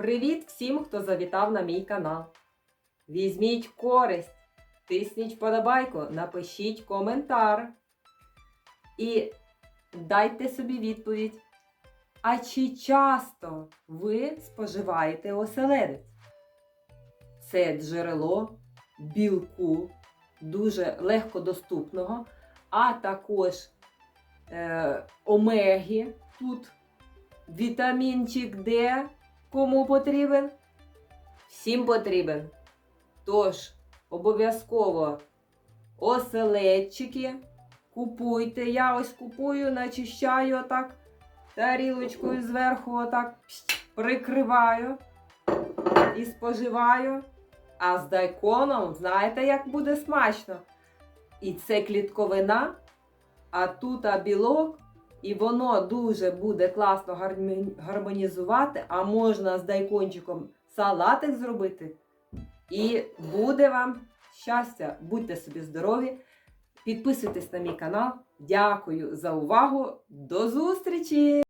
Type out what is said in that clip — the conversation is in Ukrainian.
Привіт всім, хто завітав на мій канал. Візьміть користь, тисніть вподобайку, напишіть коментар і дайте собі відповідь. А чи часто ви споживаєте оселедець? Це джерело білку, дуже легкодоступного, а також е, омеги тут вітамінчик Д. Кому потрібен? Всім потрібен. Тож, обов'язково оселедчики купуйте. Я ось купую, начищаю отак тарілочкою зверху, отак прикриваю і споживаю. А з дайконом, знаєте, як буде смачно? І це клітковина, а тут а білок, і воно дуже буде класно гармонізувати, а можна з дайкончиком салатик зробити. І буде вам щастя, будьте собі здорові. Підписуйтесь на мій канал. Дякую за увагу. До зустрічі!